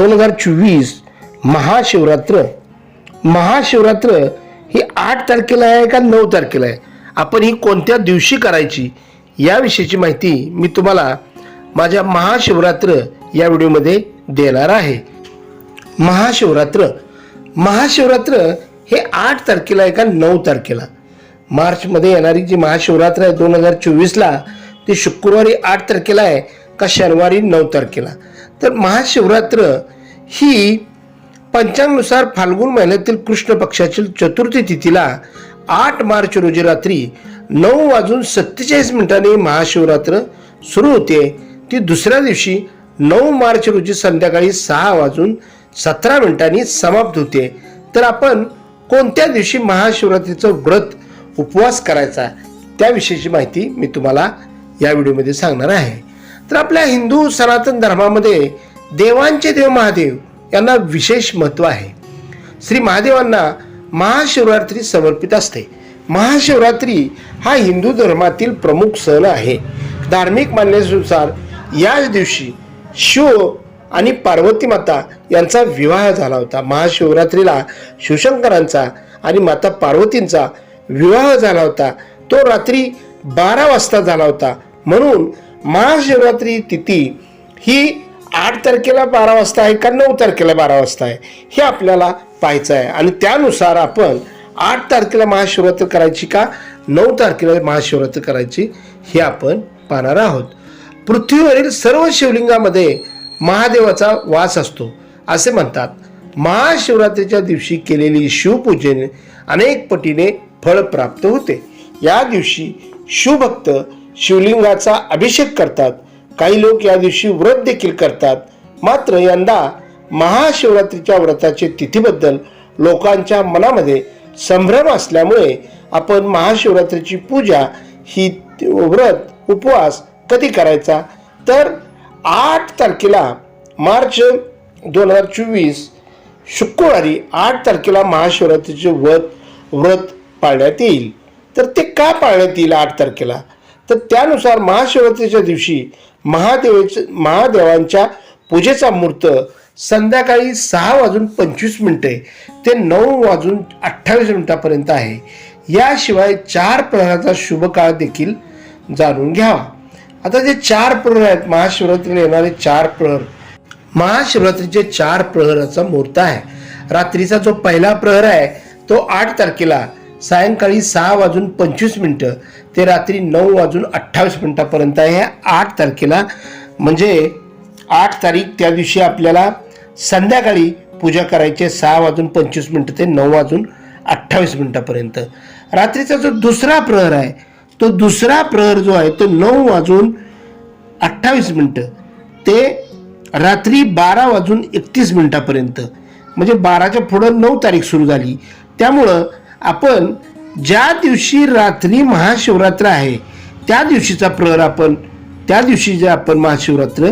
दोन हजार चोवीस महाशिवरात्र. महाशिवरात्र ही आठ तारखेला आहे का नऊ तारखेला आहे? आपण ही कोणत्या दिवशी करायची याविषयीची माहिती मी तुम्हाला माझ्या महाशिवरात्र या व्हिडिओमध्ये देणार आहे. महाशिवरात्र. महाशिवरात्र हे आठ तारखेला आहे का नऊ तारखेला? मार्चमध्ये येणारी जी महाशिवरात्र आहे दोन हजार चोवीसला ती शुक्रवारी आठ तारखेला आहे का शनिवारी नऊ तारखेला? तर महाशिवरात्र ही पंचांगनुसार फाल्गुन महिन्यातील कृष्ण पक्षातील चतुर्थी तिथीला आठ मार्च रोजी रात्री नऊ वाजून सत्तेचाळीस मिनिटांनी महाशिवरात्र सुरू होते. ती दुसऱ्या दिवशी नऊ मार्च रोजी संध्याकाळी सहा वाजून सतरा मिनिटांनी समाप्त होते. तर आपण कोणत्या दिवशी महाशिवरात्रीचं व्रत उपवास करायचा त्याविषयीची माहिती मी तुम्हाला या व्हिडिओमध्ये सांगणार आहे. तर आपल्या हिंदू सनातन धर्मामध्ये देवांचे देव महादेव यांना विशेष महत्त्व आहे. श्री महादेवांना महाशिवरात्री समर्पित असते. महाशिवरात्री हा हिंदू धर्मातील प्रमुख सण आहे. धार्मिक मान्यतेनुसार याच दिवशी शिव आणि पार्वती माता यांचा विवाह झाला होता. महाशिवरात्रीला शिवशंकरांचा आणि माता पार्वतींचा विवाह झाला होता. तो रात्री बारा वाजता झाला होता. म्हणून महाशिवरात्री तिथी ही आठ तारखेला बारा वाजता आहे का नऊ तारखेला बारा वाजता आहे हे आपल्याला पाहायचं आहे. आणि त्यानुसार आपण आठ तारखेला महाशिवरात्र करायची का नऊ तारखेला महाशिवरात्र करायची हे आपण पाहणार आहोत. पृथ्वीवरील सर्व शिवलिंगामध्ये महादेवाचा वास असतो. असे म्हणतात महाशिवरात्रीच्या दिवशी केलेली शिवपूजेने अनेक पटीने फळ प्राप्त होते. या दिवशी शिवभक्त शिवलिंगाचा अभिषेक करतात. काही लोक या दिवशी व्रत देखील करतात. मात्र यंदा महाशिवरात्रीच्या व्रताचे तिथीबद्दल लोकांच्या मनामध्ये संभ्रम असल्यामुळे आपण महाशिवरात्रीची पूजा ही व्रत उपवास कधी करायचा? तर आठ तारखेला मार्च दोन हजार चोवीस शुक्रवारी आठ तारखेला महाशिवरात्रीचे व्रत व्रत पाळण्यात येईल. तर ते का पाळण्यात येईल आठ तारखेला? तर त्यानुसार महाशिवरात्रीच्या दिवशी महादेवाच्या महादेवांच्या पूजेचा मुहूर्त संध्याकाळी सहा वाजून पंचवीस मिनटे ते नऊ वाजून अठ्ठावीस मिनिटापर्यंत आहे. याशिवाय चार प्रहराचा शुभ काळ देखील जाणून घ्यावा. आता जे चार प्रहर आहेत महाशिवरात्रीला येणारे चार प्रहर महाशिवरात्रीचे चार प्रहराचा मुहूर्त आहे. रात्रीचा जो पहिला प्रहर आहे तो आठ तारखेला सायंकाळी सहा वाजून पंचवीस मिनटं ते रात्री नऊ वाजून अठ्ठावीस मिनिटापर्यंत आहे. आठ तारखेला म्हणजे आठ तारीख त्या दिवशी आपल्याला संध्याकाळी पूजा करायची सहा वाजून पंचवीस मिनटं ते नऊ वाजून अठ्ठावीस मिनटापर्यंत. रात्रीचा जो दुसरा प्रहर आहे तो दुसरा प्रहर जो आहे तो नऊ वाजून अठ्ठावीस मिनटं ते रात्री बारा वाजून एकतीस मिनटापर्यंत. म्हणजे बाराच्या पुढं नऊ तारीख सुरू झाली. त्यामुळं आपण ज्या दिवशी रात्री महाशिवरात्र आहे त्या दिवशीचा प्रहर आपण त्या दिवशी जे आपण महाशिवरात्र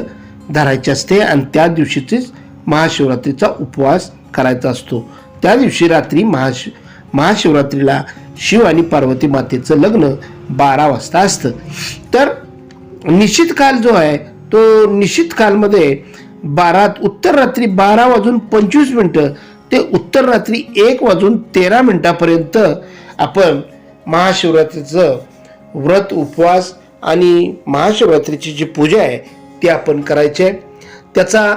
धरायचे असते आणि त्या दिवशीचीच महाशिवरात्रीचा उपवास करायचा असतो. त्या दिवशी रात्री महाशि महाशिवरात्रीला शिव आणि पार्वती मातेचं लग्न बारा वाजता असतं. तर निश्चित काल जो आहे तो निश्चित कालमध्ये बारात उत्तर रात्री बारा वाजून पंचवीस मिनटं ते उत्तर रात्री एक वाजून तेरा मिनटापर्यंत आपण महाशिवरात्रीचं व्रत उपवास आणि महाशिवरात्रीची जी पूजा आहे ती आपण करायची आहे. त्याचा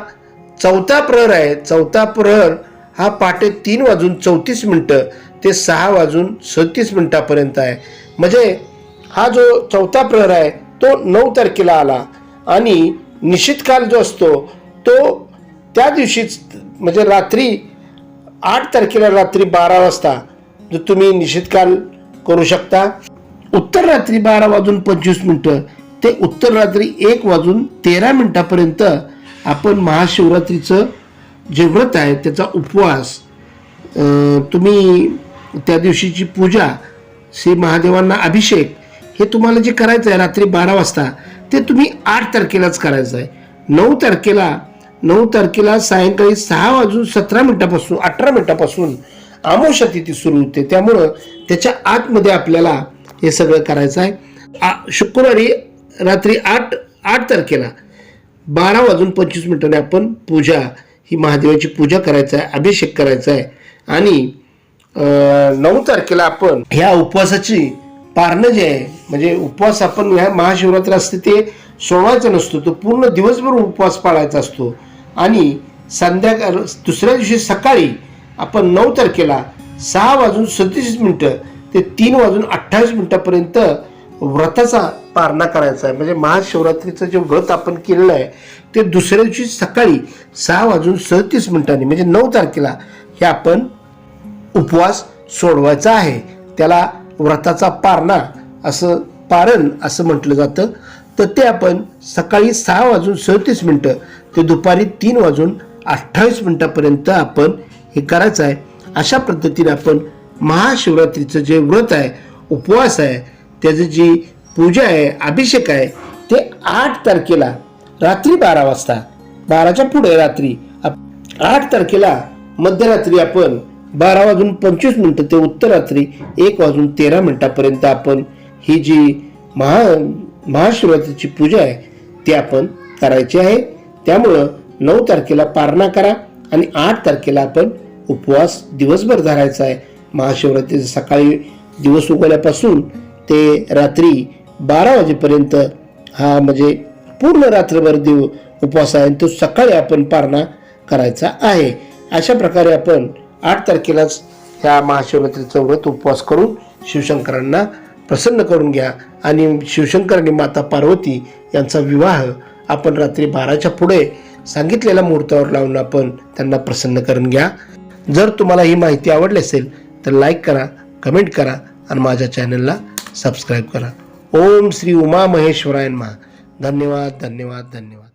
चौथा प्रहर आहे. चौथा प्रहर हा पहाटे तीन वाजून चौतीस मिनटं ते सहा वाजून सदतीस मिनटापर्यंत आहे. म्हणजे हा जो चौथा प्रहर आहे तो नऊ तारखेला आला आणि निश्चित काल जो असतो तो त्या दिवशीच म्हणजे रात्री आठ तारखेला रात्री बारा वाजता जो तुम्ही निषेधकाल करू शकता. उत्तर रात्री बारा वाजून पंचवीस मिनटं ते उत्तर रात्री एक वाजून तेरा मिनटापर्यंत आपण महाशिवरात्रीचं जे व्रत आहे त्याचा उपवास तुम्ही त्या दिवशीची पूजा श्री महादेवांना अभिषेक हे तुम्हाला जे करायचं आहे रात्री बारा वाजता ते तुम्ही आठ तारखेलाच करायचं आहे नऊ तारखेला नऊ तारखेला सायंकाळी सहा वाजून सतरा मिनिटापासून अठरा मिनिटापासून आमोशा तिथी सुरू होते. त्यामुळं त्याच्या आतमध्ये आपल्याला हे सगळं करायचं आहे. शुक्रवारी रात्री आठ आठ तारखेला बारा वाजून पंचवीस मिनिटांनी आपण पूजा ही महादेवाची पूजा करायचं आहे अभिषेक करायचा आहे. आणि नऊ तारखेला आपण ह्या उपवासाची पारणं जे आहे म्हणजे उपवास आपण ह्या महाशिवरात्र असते ते सोडवायचा नसतो तो पूर्ण दिवसभर उपवास पाळायचा असतो. आणि संध्याकाळ दुसऱ्या दिवशी सकाळी आपण नऊ तारखेला सहा वाजून सदतीस मिनटं ते तीन वाजून अठ्ठावीस मिनटापर्यंत व्रताचा पारणा करायचा आहे. म्हणजे महाशिवरात्रीचं जे व्रत आपण केलेलं आहे ते दुसऱ्या दिवशी सकाळी सहा वाजून सदतीस मिनिटांनी म्हणजे नऊ तारखेला हे आपण उपवास सोडवायचा आहे. त्याला व्रताचा पारणा असं पारण असं म्हटलं जातं. तर ते आपण सकाळी सहा वाजून सदतीस मिनटं ते दुपारी तीन वाजून अठ्ठावीस मिनटापर्यंत आपण हे करायचं आहे. अशा पद्धतीने आपण महाशिवरात्रीचं जे व्रत आहे उपवास आहे त्याचं जी पूजा आहे अभिषेक आहे ते आठ तारखेला रात्री बारा वाजता बाराच्या पुढे रात्री आप- आठ तारखेला मध्यरात्री आपण बारा वाजून पंचवीस मिनटं ते उत्तर रात्री एक वाजून तेरा मिनटापर्यंत आपण ही जी महा महाशिवरात्रीची पूजा आहे ती आपण करायची आहे. त्यामुळं नऊ तारखेला पारणा करा आणि आठ तारखेला आपण उपवास दिवसभर धरायचा आहे. महाशिवरात्रीचं सकाळी दिवस उगवल्यापासून ते रात्री बारा वाजेपर्यंत हा म्हणजे पूर्ण रात्रभर दिव उपवास आहे आणि तो सकाळी आपण पारणा करायचा आहे. अशा प्रकारे आपण आठ तारखेलाच ह्या महाशिवरात्रीचं व्रत उपवास करून शिवशंकरांना प्रसन्न करून घ्या. आणि शिवशंकर आणि माता पार्वती यांचा विवाह आपण रात्री बाराच्या पुढे सांगितलेल्या मुहूर्तावर लावून आपण त्यांना प्रसन्न करून घ्या. जर तुम्हाला ही माहिती आवडली असेल तर लाईक करा कमेंट करा आणि माझ्या चॅनलला सबस्क्राईब करा. ओम श्री उमा महेश्वरायन महा धन्यवाद धन्यवाद धन्यवाद.